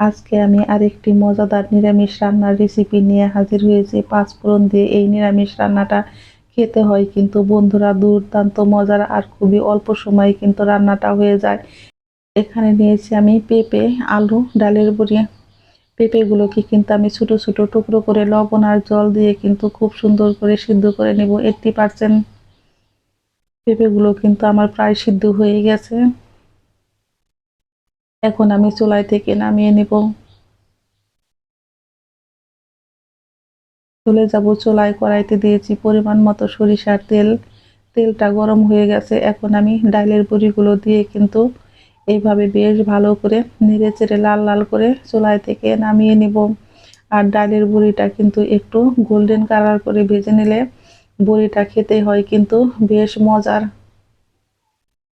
আজকে আমি আরেকটি মজাদার নিরামিষ রান্নার রেসিপি নিয়ে হাজির হয়েছি। পাঁচ পাঁচফোড়ন দিয়ে এই নিরামিষ রান্নাটা খেতে হয়, কিন্তু বন্ধুরা দুর্দান্ত মজার আর খুবই অল্প সময়ে কিন্তু রান্নাটা হয়ে যায়। এখানে নিয়েছি আমি পেঁপে, আলু, ডালের বড়ি পেঁপেগুলোকে কিন্তু আমি ছোট ছোট টুকরো করে লবণ আর জল দিয়ে কিন্তু খুব সুন্দর করে সিদ্ধ করে নেব। এইটটি পার্সেন্ট পেঁপেগুলো কিন্তু আমার প্রায় সিদ্ধ হয়ে গেছে। এখন আমি চুলাই থেকে নামিয়ে নেব। চলে যাব চুলাই কড়াইতে দিয়েছি পরিমাণ মতো সরিষার তেল। তেলটা গরম হয়ে গেছে, এখন আমি ডালের বড়িগুলো দিয়ে কিন্তু এইভাবে বেশ ভালো করে নেড়ে চেড়ে লাল লাল করে চুলাই থেকে নামিয়ে নিব। আর ডালের বড়িটা কিন্তু একটু গোল্ডেন কালার করে ভেজে নিলে বড়িটা খেতে হয় কিন্তু বেশ মজার।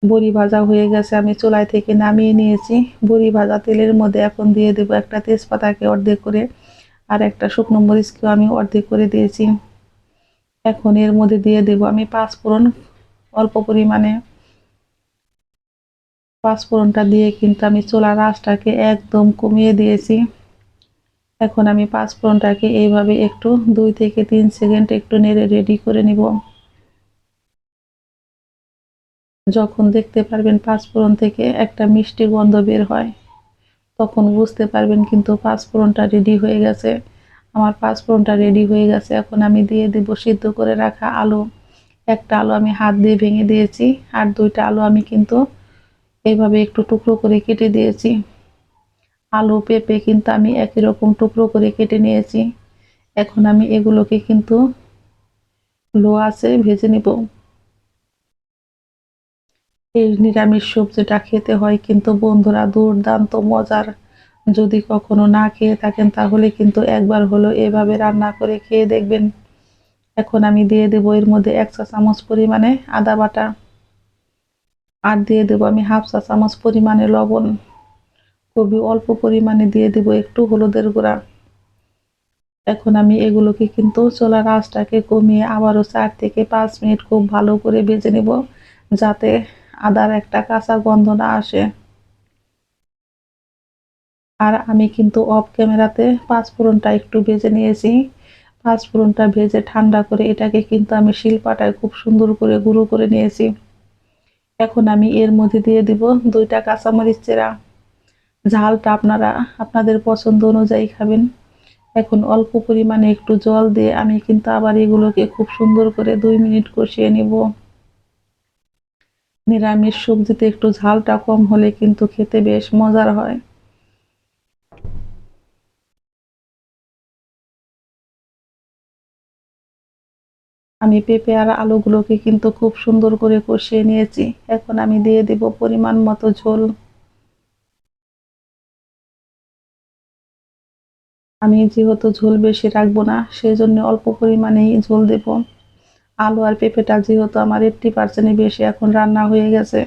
বড়ি ভাজা হয়ে গেছে, আমি চুলাই থেকে নামিয়ে নিয়েছি। বড়ি ভাজা তেলের মধ্যে এখন দিয়ে দেবো একটা তেজপাতাকে অর্ধেক করে আর একটা শুকনো মরিচকেও আমি অর্ধেক করে দিয়েছি। এখন এর মধ্যে দিয়ে দেব আমি পাঁচ ফোড়ন অল্প পরিমাণে পাঁচ ফোড়নটা দিয়ে কিন্তু আমি চোলা রাসটাকে একদম কমিয়ে দিয়েছি। এখন আমি পাঁচ ফোড়নটাকে এইভাবে একটু দুই থেকে তিন সেকেন্ড একটু নেড়ে রেডি করে নিব। যখন দেখতে পারবেন পাঁচফোড়ন থেকে একটা মিষ্টি গন্ধ বের হয়, তখন বুঝতে পারবেন কিন্তু পাঁচফোড়নটা রেডি হয়ে গেছে। আমার পাঁচফোড়নটা রেডি হয়ে গেছে। এখন আমি দিয়ে দেব সিদ্ধ করে রাখা আলু। একটা আলু আমি হাত দিয়ে ভেঙে দিয়েছি আর দুইটা আলু আমি কিন্তু এইভাবে একটু টুকরো করে কেটে দিয়েছি। আলু পেঁপে কিন্তু আমি একই রকম টুকরো করে কেটে নিয়েছি। এখন আমি এগুলোকে কিন্তু লো আছে ভেজে নেব। এই নিরামিষ সবজিটা খেতে হয়, কিন্তু বন্ধুরা দুর্দান্ত মজার। যদি কখনো না খেয়ে থাকেন, তাহলে কিন্তু একবার হলো এভাবে রান্না করে খেয়ে দেখবেন। এখন আমি দিয়ে দেব এর মধ্যে এক চা চামচ পরিমাণে আদা বাটা। আর দিয়ে দেব আমি হাফ চা চামচ পরিমাণে লবণ। খুবই অল্প পরিমাণে দিয়ে দেব একটু হলুদের গুঁড়া। এখন আমি এগুলোকে কিন্তু চোলার আঁচটাকে কমিয়ে আবারও চার থেকে পাঁচ মিনিট খুব ভালো করে ভেজে নেব, যাতে আদার একটা কাঁচা গন্ধ না আসে। আর আমি কিন্তু অফ ক্যামেরাতে পাঁচফোড়নটা একটু ভেজে নিয়েছি। পাঁচফোড়নটা ভেজে ঠান্ডা করে এটাকে কিন্তু আমি শিলপাটায় খুব সুন্দর করে গুঁড়ো করে নিয়েছি। এখন আমি এর মধ্যে দিয়ে দিব দুইটা কাঁচামরিচ চেরা। ঝালটা আপনারা, আপনাদের পছন্দ অনুযায়ী খাবেন। এখন অল্প পরিমাণে একটু জল দিয়ে আমি কিন্তু আবার এগুলোকে খুব সুন্দর করে দুই মিনিট কষিয়ে নিব। নিরামিষ সবজিতে একটু ঝালটা কম হলে কিন্তু খেতে বেশ মজার হয়। আমি পেঁপে আর আলুগুলোকে কিন্তু খুব সুন্দর করে কষিয়ে নিয়েছি। এখন আমি দিয়ে দেব পরিমাণ মতো ঝোল। আমি যেহেতু ঝোল বেশি রাখব না সেই জন্য অল্প পরিমাণেই ঝোল দেব। আলু আর পেঁপেটা যেহেতু আমার এইটটি পার্সেন্টে বেশি, এখন রান্না হয়ে গেছে।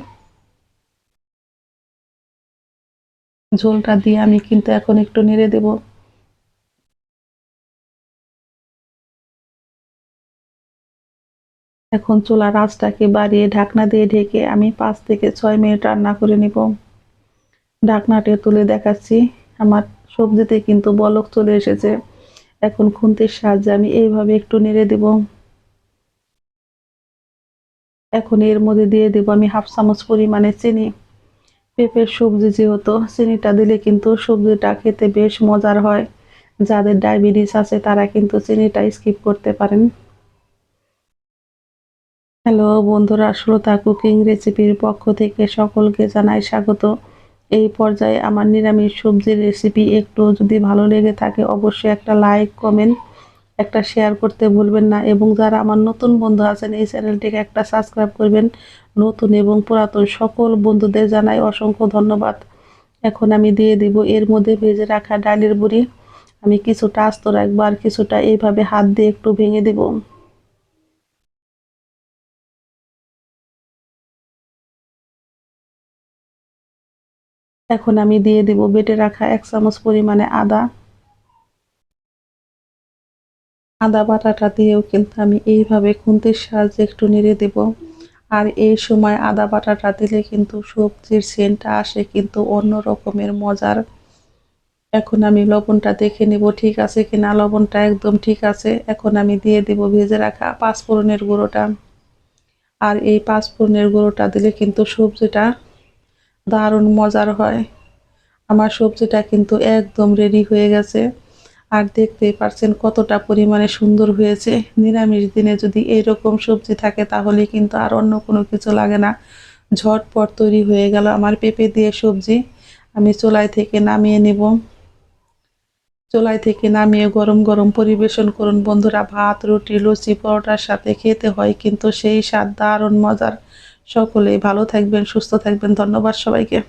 ঝোলটা দিয়ে আমি কিন্তু এখন একটু নেড়ে দেব। এখন চুলার আঁচটাকে বাড়িয়ে ঢাকনা দিয়ে ঢেকে আমি পাঁচ থেকে ছয় মিনিট রান্না করে নিব। ঢাকনাটা তুলে দেখাচ্ছি। আমার সবজিতে কিন্তু বলক চলে এসেছে। এখন খুন্তির সাহায্যে আমি এইভাবে একটু নেড়ে দেব। এখন এর মধ্যে দিয়ে দেব আমি হাফ চামচ পরিমাণে চিনি। পেঁপের সবজি যেহেতু, চিনিটা দিলে কিন্তু সবজিটা খেতে বেশ মজার হয়। যাদের ডায়াবেটিস আছে, তারা কিন্তু চিনিটা স্কিপ করতে পারেন। হ্যালো বন্ধুরা, শ্রোতা কুকিং রেসিপির পক্ষ থেকে সকলকে জানাই স্বাগত। এই পর্যায়ে আমার নিরামিষ সবজির রেসিপি একটু যদি ভালো লেগে থাকে, অবশ্যই একটা লাইক, কমেন্ট একটা শেয়ার করতে ভুলবেন না এবং যারা আমার নতুন বন্ধু আছেন, এই চ্যানেলটিকে একটা সাবস্ক্রাইব করবেন। নতুন এবং পুরাতন সকল বন্ধুদের জানাই অসংখ্য ধন্যবাদ। এখন আমি দিয়ে দিব এর মধ্যে ভেজে রাখা ডালের বুড়ি আমি কিছুটা আস্ত রাখব আর কিছুটা এইভাবে হাত দিয়ে একটু ভেঙে দেব। এখন আমি দিয়ে দেব বেটে রাখা এক চামচ পরিমাণে আদা। আদা বাটাটা দিয়েও কিন্তু আমি এইভাবে খুন্তির সাহায্যে একটু নেড়ে দেব। আর এই সময় আদা বাটাটা দিলে কিন্তু সবজির সেন্টটা আসে কিন্তু অন্য রকমের মজার। এখন আমি লবণটা দেখে নেব ঠিক আছে কি না লবণটা একদম ঠিক আছে। এখন আমি দিয়ে দেব ভেজে রাখা পাঁচফোড়নের গুঁড়োটা। আর এই পাঁচফোড়নের গুঁড়োটা দিলে কিন্তু সবজিটা দারুণ মজার হয়। আমার সবজিটা কিন্তু একদম রেডি হয়ে গেছে। আর দেখতেই পারছেন কতটা পরিমাণে সুন্দর হয়েছে। নিরামিষ দিনে যদি এইরকম সবজি থাকে তাহলে কিন্তু আর অন্য কোনো কিছু লাগে না। ঝটপট তৈরি হয়ে গেল আমার পেঁপে দিয়ে সবজি। আমি চোলাই থেকে নামিয়ে নেব। চোলাই থেকে নামিয়ে গরম গরম পরিবেশন করুন। বন্ধুরা, ভাত, রুটি, লুচি, পরোটার সাথে খেতে হয় কিন্তু সেই স্বাদ দারুণ, মজার। সকলেই ভালো থাকবেন, সুস্থ থাকবেন। ধন্যবাদ সবাইকে।